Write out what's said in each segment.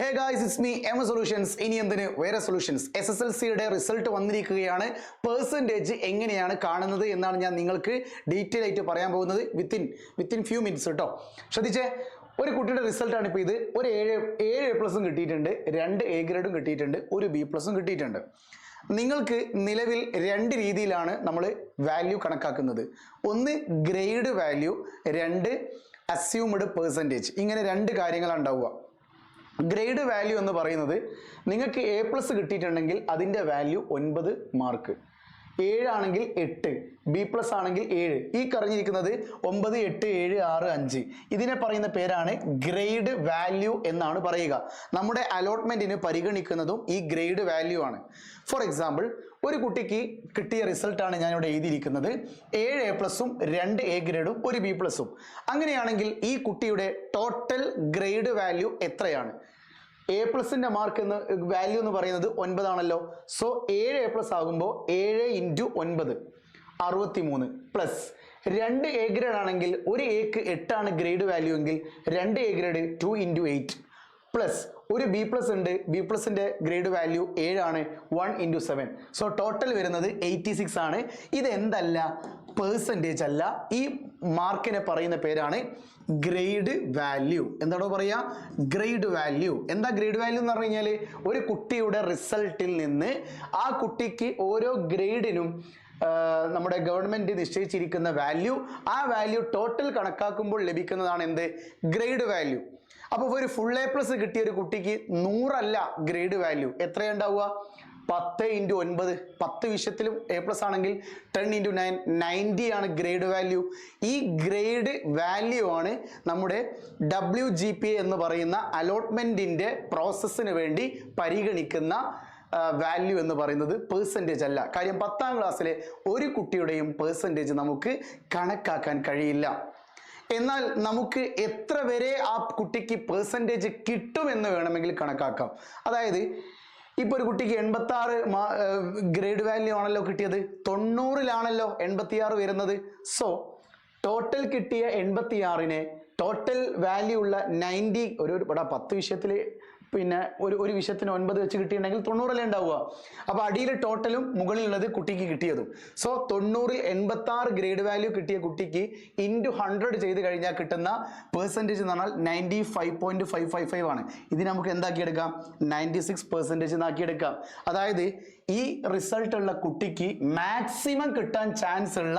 Hey guys it's me M solutions ഇനി എന്തിന്? വേറെ സൊല്യൂഷൻസ് എസ് എസ് എൽ സിയുടെ റിസൾട്ട് വന്നിരിക്കുകയാണ്. പേഴ്സന്റേജ് എങ്ങനെയാണ് കാണുന്നത് എന്നാണ് ഞാൻ നിങ്ങൾക്ക് ഡീറ്റെയിൽ ആയിട്ട് പറയാൻ പോകുന്നത്. വിത്തിൻ വിത്തിൻ ഫ്യൂ മിനിറ്റ്സ് കേട്ടോ ശ്രദ്ധിച്ചേ? ഒരു കുട്ടിയുടെ റിസൾട്ടാണ് ഇപ്പോൾ ഇത്. ഒരു ഏഴ് ഏഴ് എ പ്ലസും കിട്ടിയിട്ടുണ്ട്. രണ്ട് എ ഗ്രേഡും കിട്ടിയിട്ടുണ്ട്. ഒരു ബി പ്ലസും കിട്ടിയിട്ടുണ്ട്. നിങ്ങൾക്ക് നിലവിൽ രണ്ട് രീതിയിലാണ് നമ്മൾ വാല്യൂ കണക്കാക്കുന്നത്. ഒന്ന് ഗ്രേഡ് വാല്യൂ രണ്ട് അസ്യൂംഡ് പേഴ്സന്റേജ് ഇങ്ങനെ രണ്ട് കാര്യങ്ങളാണ് ഉണ്ടാവുക. ഗ്രേഡ് വാല്യൂ എന്ന് പറയുന്നത് നിങ്ങൾക്ക് എ പ്ലസ് കിട്ടിയിട്ടുണ്ടെങ്കിൽ അതിന്റെ വാല്യൂ ഒൻപത് മാർക്ക്. ഏഴാണെങ്കിൽ എട്ട് ബി പ്ലസ് ആണെങ്കിൽ ഏഴ്. ഈ കറിഞ്ഞിരിക്കുന്നത് ഒമ്പത് എട്ട് ഏഴ് ആറ് അഞ്ച്. ഇതിനെ പറയുന്ന പേരാണ് ഗ്രേഡ് വാല്യൂ എന്നാണ് പറയുക. നമ്മുടെ അലോട്ട്മെന്റിന് പരിഗണിക്കുന്നതും ഈ ഗ്രേഡ് വാല്യൂ ആണ്. ഫോർ എക്സാമ്പിൾ ഒരു കുട്ടിക്ക് കിട്ടിയ റിസൾട്ടാണ് ഞാനിവിടെ എഴുതിയിരിക്കുന്നത്. ഏഴ് എ പ്ലസും രണ്ട് എ ഗ്രേഡും ഒരു ബി പ്ലസും അങ്ങനെയാണെങ്കിൽ ഈ കുട്ടിയുടെ ടോട്ടൽ ഗ്രേഡ് വാല്യൂ എത്രയാണ്? എ പ്ലസിന്റെ മാർക്ക് എന്ന് വാല്യൂ എന്ന് പറയുന്നത് ഒൻപതാണല്ലോ. സോ ഏഴ് എ പ്ലസ് ആകുമ്പോൾ ഏഴ് ഇന്റു ഒൻപത് അറുപത്തി മൂന്ന് പ്ലസ് രണ്ട് എ ഗ്രേഡ് ആണെങ്കിൽ ഒരു എക്ക് എട്ടാണ് ഗ്രേഡ് വാല്യൂ എങ്കിൽ രണ്ട് A grade two into eight plus ഒരു ബി പ്ലസ് ഉണ്ട് ബി പ്ലസിന്റെ ഗ്രേഡ് വാല്യൂ ഏഴാണ് one into seven so total വരുന്നത് എയ്റ്റി സിക്സ് ആണ്. ഇത് എന്തല്ല പേഴ്സന്റേജ് അല്ല ഈ മാർക്കിനെ പറയുന്ന പേരാണ് ഗ്രേഡ് വാല്യൂ എന്താണോ പറയുക ഗ്രേഡ് വാല്യൂ എന്താ ഗ്രേഡ് വാല്യൂ എന്ന് പറഞ്ഞു കഴിഞ്ഞാൽ ഒരു കുട്ടിയുടെ റിസൾട്ടിൽ നിന്ന് ആ കുട്ടിക്ക് ഓരോ ഗ്രേഡിനും നമ്മുടെ ഗവൺമെന്റ് നിശ്ചയിച്ചിരിക്കുന്ന വാല്യൂ ആ വാല്യൂ ടോട്ടൽ കണക്കാക്കുമ്പോൾ ലഭിക്കുന്നതാണ് എന്ത്? ഗ്രേഡ് വാല്യൂ അപ്പോൾ ഒരു ഫുൾ എ പ്ലസ് കിട്ടിയ ഒരു കുട്ടിക്ക് നൂറല്ല ഗ്രേഡ് വാല്യൂ എത്രയുണ്ടാവുക പത്ത് ഇന്റു ഒൻപത് പത്ത് വിഷയത്തിലും എ പ്ലസ് ആണെങ്കിൽ ടെൻ ഇന്റു നയൻ നയന്റി ആണ് ഗ്രേഡ് വാല്യൂ ഈ ഗ്രേഡ് വാല്യൂ ആണ് നമ്മുടെ ഡബ്ല്യു ജി പി എന്ന് പറയുന്ന അലോട്ട്മെന്റിന്റെ പ്രോസസ്സിന് വേണ്ടി പരിഗണിക്കുന്ന വാല്യൂ എന്ന് പറയുന്നത് പേഴ്സന്റേജ് അല്ല. കാര്യം പത്താം ക്ലാസ്സിലെ ഒരു കുട്ടിയുടെയും പേഴ്സന്റേജ് നമുക്ക് കണക്കാക്കാൻ കഴിയില്ല. എന്നാൽ നമുക്ക് എത്ര വരെ ആ കുട്ടിക്ക് പേഴ്സന്റേജ് കിട്ടുമെന്ന് വേണമെങ്കിൽ കണക്കാക്കാം. അതായത് ഇപ്പോൾ ഒരു കുട്ടിക്ക് എൺപത്തി ആറ് ഗ്രേഡ് വാല്യൂ ആണല്ലോ കിട്ടിയത്. തൊണ്ണൂറിലാണല്ലോ എൺപത്തിയാറ് വരുന്നത്. സോ ടോട്ടൽ കിട്ടിയ എൺപത്തിയാറിനെ ടോട്ടൽ വാല്യൂ ഉള്ള നയന്റി ഒരു പത്ത് വിഷയത്തിൽ പിന്നെ ഒരു ഒരു വിഷയത്തിന് ഒൻപത് വെച്ച് കിട്ടിയിട്ടുണ്ടെങ്കിൽ തൊണ്ണൂറല്ലേ ഉണ്ടാവുക. അപ്പോൾ അടിയിൽ ടോട്ടലും മുകളിലുള്ളത് കുട്ടിക്ക് കിട്ടിയതും. സോ തൊണ്ണൂറിൽ എൺപത്തി ആറ് ഗ്രേഡ് വാല്യൂ കിട്ടിയ കുട്ടിക്ക് ഇന്റു ഹൺഡ്രഡ് ചെയ്ത് കഴിഞ്ഞാൽ കിട്ടുന്ന പെർസെന്റേജ് എന്ന് പറഞ്ഞാൽ ninety five point five five five ആണ്. ഇത് നമുക്ക് എന്താക്കിയെടുക്കാം? നയന്റി സിക്സ് പെർസെന്റേജ് എന്നാക്കിയെടുക്കാം. അതായത് ഈ റിസൾട്ട് ഉള്ള കുട്ടിക്ക് മാക്സിമം കിട്ടാൻ ചാൻസ് ഉള്ള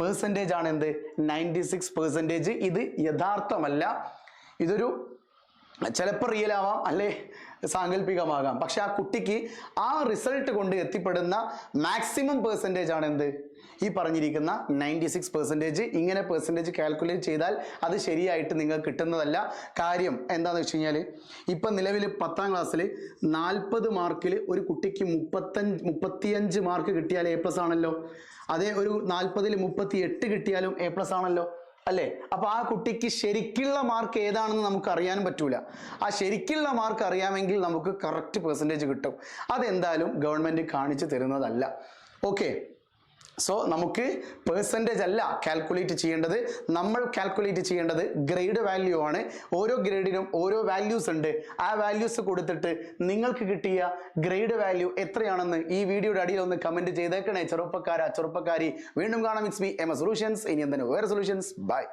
പേഴ്സന്റേജ് ആണ് എന്ത്? നയന്റി സിക്സ് പെർസെന്റേജ് ഇത് യഥാർത്ഥമല്ല. ഇതൊരു ചിലപ്പോൾ റിയൽ ആവാം അല്ലേ? സാങ്കല്പികമാകാം പക്ഷെ ആ കുട്ടിക്ക് ആ റിസൾട്ട് കൊണ്ട് എത്തിപ്പെടുന്ന മാക്സിമം പെർസെന്റേജ് ആണ് എന്ത്? ഈ പറഞ്ഞിരിക്കുന്ന നയന്റി സിക്സ് പെർസെന്റേജ് ഇങ്ങനെ പെർസെന്റേജ് കാൽക്കുലേറ്റ് ചെയ്താൽ അത് ശരിയായിട്ട് നിങ്ങൾക്ക് കിട്ടുന്നതല്ല. കാര്യം എന്താണെന്ന് വെച്ച് കഴിഞ്ഞാൽ ഇപ്പം നിലവിൽ പത്താം ക്ലാസ്സിൽ നാൽപ്പത് മാർക്കിൽ ഒരു കുട്ടിക്ക് മുപ്പത്തഞ്ച് മുപ്പത്തിയഞ്ച് മാർക്ക് കിട്ടിയാൽ എ പ്ലസ് ആണല്ലോ. അതേ ഒരു നാൽപ്പതിൽ മുപ്പത്തി എട്ട് കിട്ടിയാലും എ പ്ലസ് ആണല്ലോ. അല്ലേ? അപ്പൊ ആ കുട്ടിക്ക് ശരിക്കുള്ള മാർക്ക് ഏതാണെന്ന് നമുക്ക് അറിയാനും പറ്റൂല. ആ ശരിക്കുള്ള മാർക്ക് അറിയാമെങ്കിൽ നമുക്ക് കറക്റ്റ് പെർസെന്റേജ് കിട്ടും. അതെന്തായാലും ഗവൺമെന്റ് കാണിച്ചു തരുന്നതല്ല. ഓക്കെ സോ നമുക്ക് പേഴ്സന്റേജ് അല്ല കാൽക്കുലേറ്റ് ചെയ്യേണ്ടത്. നമ്മൾ കാൽക്കുലേറ്റ് ചെയ്യേണ്ടത് ഗ്രേഡ് വാല്യൂ ആണ്. ഓരോ ഗ്രേഡിനും ഓരോ വാല്യൂസ് ഉണ്ട്. ആ വാല്യൂസ് കൊടുത്തിട്ട് നിങ്ങൾക്ക് കിട്ടിയ ഗ്രേഡ് വാല്യൂ എത്രയാണെന്ന് ഈ വീഡിയോയുടെ അടിയിൽ ഒന്ന് കമന്റ് ചെയ്തേക്കണേ. ചെറുപ്പക്കാരാ ചെറുപ്പക്കാരി. വീണ്ടും കാണാം. It's me M S solutions ഇനി എന്തിനു? വേറെ സൊല്യൂഷൻസ് ബൈ